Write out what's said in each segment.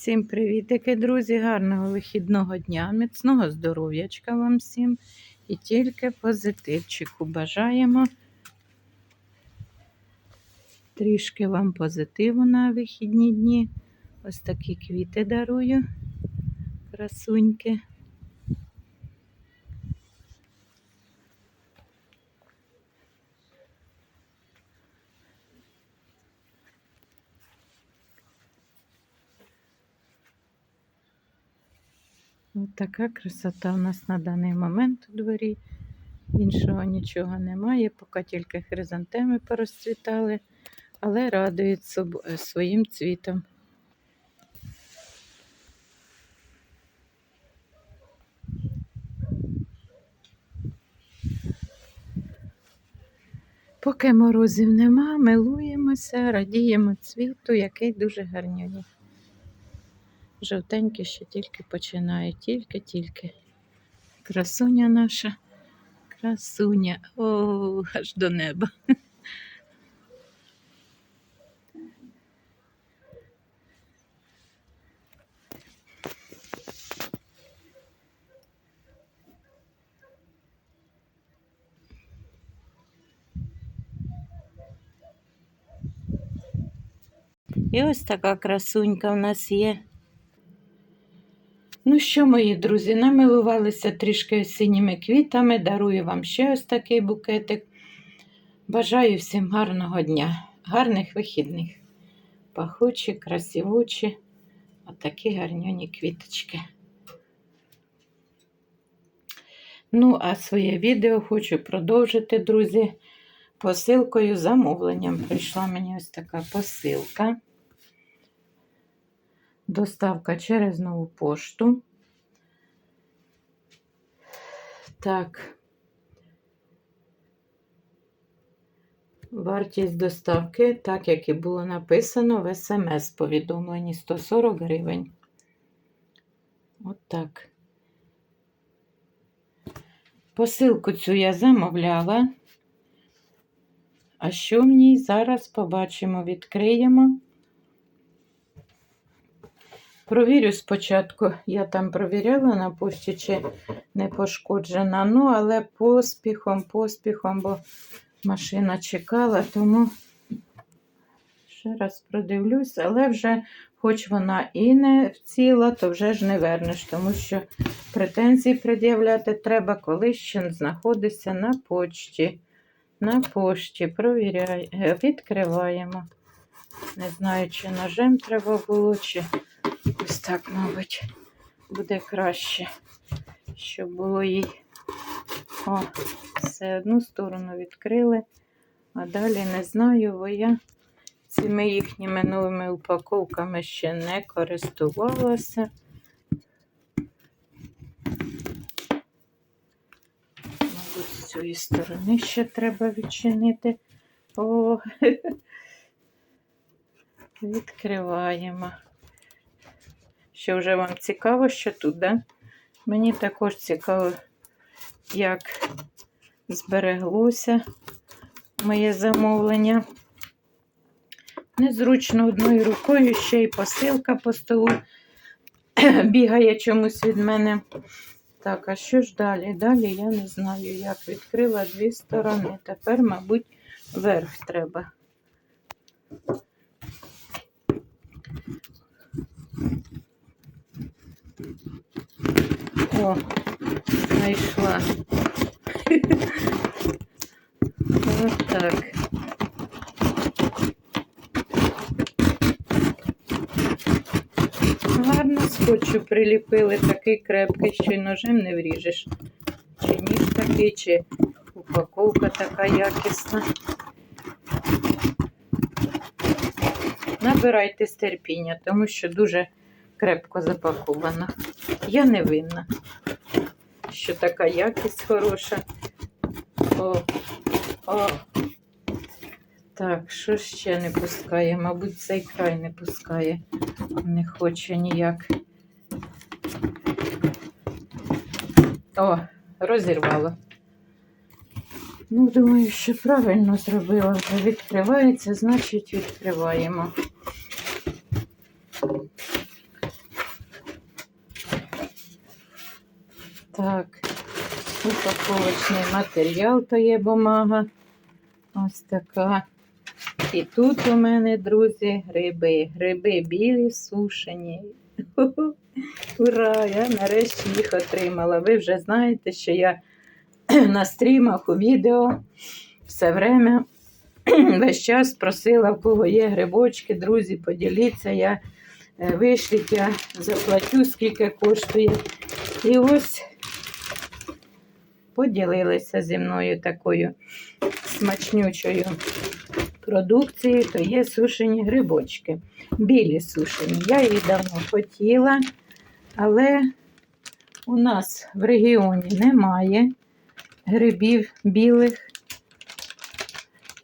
Всім привітики, друзі! Гарного вихідного дня, міцного здоров'ячка вам всім і тільки позитивчику бажаємо. Трішки вам позитиву на вихідні дні. Ось такі квіти дарую, красуньки. Ось така красота у нас на даний момент у дворі. Іншого нічого немає, поки тільки хризантеми порозцвітали, але радують своїм цвітом. Поки морозів нема, милуємося, радіємо цвіту, який дуже гарнює. Жовтенькі ще тільки починає, тільки-тільки. Красуня наша, красуня, о, аж до неба. І ось така красунька в нас є. Ну що, мої друзі, намилувалися трішки осінніми квітами. Дарую вам ще ось такий букетик. Бажаю всім гарного дня, гарних вихідних. Пахучі, красивучі, отакі гарняні квіточки. Ну, а своє відео хочу продовжити, друзі, посилкою замовленням. Прийшла мені ось така посилка. Доставка через нову пошту. Так. Вартість доставки, так як і було написано в смс-повідомленні 140 гривень. От так. Посилку цю я замовляла. А що в ній зараз побачимо, відкриємо. Провірю спочатку, я там провіряла на пошті, чи не пошкоджена. Ну, але поспіхом, поспіхом, бо машина чекала, тому ще раз продивлюсь, але вже, хоч вона і не вціла, то вже ж не вернеш, тому що претензії пред'являти треба, коли ще знаходиться на почті. На пошті провіряй, е, відкриваємо. Не знаю, чи ножем треба було, чи ось так, мабуть, буде краще, щоб було їй. О, все одну сторону відкрили, а далі не знаю, бо я цими їхніми новими упаковками ще не користувалася. Мабуть, з цієї сторони ще треба відчинити. О, відкриваємо. Що вже вам цікаво, що тут, да? Мені також цікаво, як збереглося моє замовлення. Незручно одною рукою, ще й посилка по столу бігає чомусь від мене. Так, а що ж далі? Далі я не знаю, як відкрила дві сторони. Тепер, мабуть, верх треба. О, знайшла. Ось так. Гарно скотчу приліпили, такий крепкий, що й ножем не вріжеш. Чи ніж такий, чи упаковка така якісна. Набирайтесь терпіння, тому що дуже крепко запакована. Я не винна, що така якість хороша. О, о. Так, що ще не пускає? Мабуть, цей край не пускає. Не хоче ніяк. О, розірвало. Ну, думаю, що правильно зробила. Відкривається, значить відкриваємо. Так, упаковочний матеріал то є бумага. Ось така. І тут у мене, друзі, гриби. Гриби білі, сушені. Ура! Я нарешті їх отримала. Ви вже знаєте, що я на стрімах у відео все время весь час просила, в кого є грибочки, друзі, поділіться. Я е, вишліть, я заплатю, скільки коштує. І ось поділилися зі мною такою смачнючою продукцією, то є сушені грибочки. Білі сушені. Я їх давно хотіла, але у нас в регіоні немає грибів білих.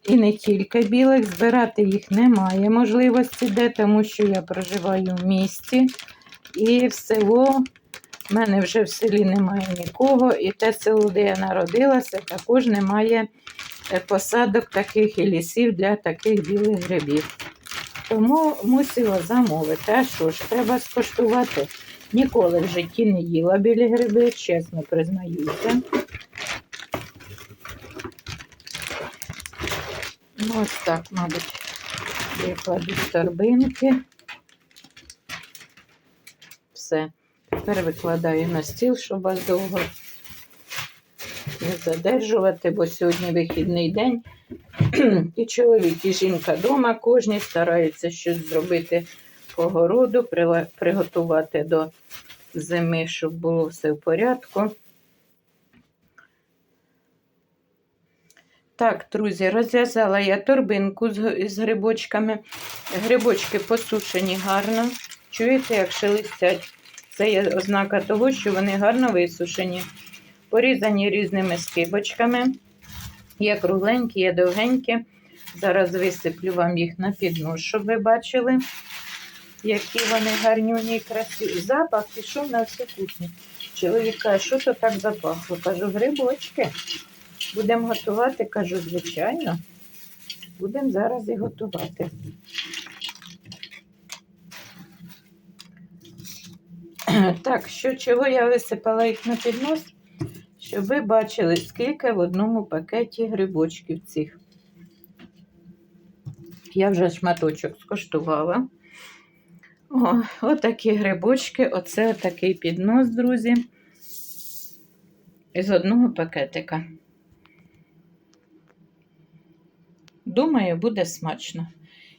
І не тільки білих, збирати їх немає можливості, де, тому що я проживаю в місті. І в село, в мене вже в селі немає нікого, і те село, де я народилася, також немає е, посадок таких і лісів для таких білих грибів. Тому мусила замовити. А що ж, треба скоштувати. Ніколи в житті не їла білі гриби, чесно признаюся. Ну, ось так, мабуть, викладу з торбинки. Все. Тепер викладаю на стіл, щоб вас довго не задержувати, бо сьогодні вихідний день. І чоловік, і жінка вдома, кожні стараються щось зробити по городу, приготувати до зими, щоб було все в порядку. Так, друзі, розв'язала я торбинку з грибочками. Грибочки посушені гарно. Чуєте, як шелестять? Це є ознака того, що вони гарно висушені. Порізані різними скибочками. Є кругленькі, є довгенькі. Зараз висиплю вам їх на піднос, щоб ви бачили, які вони гарнюні і красиві. Запах пішов на всю кухню. Чоловік каже, що то так запахло? Кажу, грибочки. Будемо готувати, кажу, звичайно. Будемо зараз і готувати. Так, що чого я висипала їх на піднос, щоб ви бачили, скільки в одному пакеті грибочків цих. Я вже шматочок скоштувала. О, отакі грибочки, оце такий піднос, друзі, із одного пакетика. Думаю, буде смачно.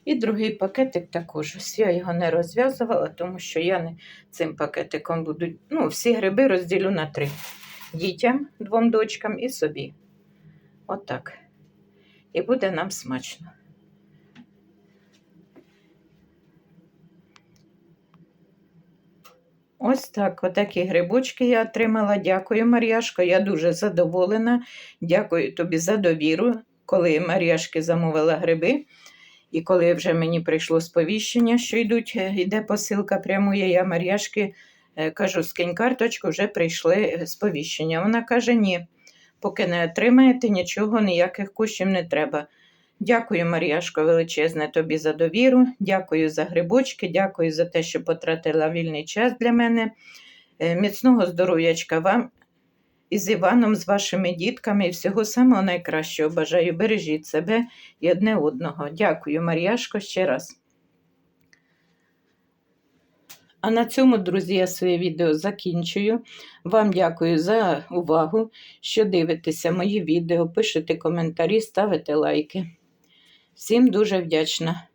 І другий пакетик також. Ось я його не розв'язувала, тому що я не цим пакетиком буду. Ну, всі гриби розділю на три. Дітям, двом дочкам і собі. Отак. І буде нам смачно. Ось так, отакі грибочки я отримала. Дякую, Мар'яшко. Я дуже задоволена. Дякую тобі за довіру. Коли Мар'яшки замовила гриби, і коли вже мені прийшло сповіщення, що йдуть, е, йде посилка прямує, я Мар'яшки е, кажу, скинь карточку, вже прийшли е, сповіщення. Вона каже: ні, поки не отримаєте, нічого, ніяких коштів не треба. Дякую, Мар'яшко, величезне тобі за довіру. Дякую за грибочки, дякую за те, що потратила вільний час для мене. Міцного здоров'ячка вам і з Іваном, з вашими дітками і всього самого найкращого. Бажаю, бережіть себе і одне одного. Дякую, Мар'яшко, ще раз. А на цьому, друзі, я своє відео закінчую. Вам дякую за увагу, що дивитеся мої відео, пишете коментарі, ставите лайки. Всім дуже вдячна.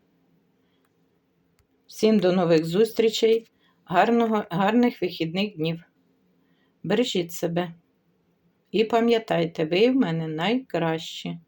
Всім до нових зустрічей, гарного, гарних вихідних днів. Бережіть себе. І пам'ятайте, ви в мене найкращі.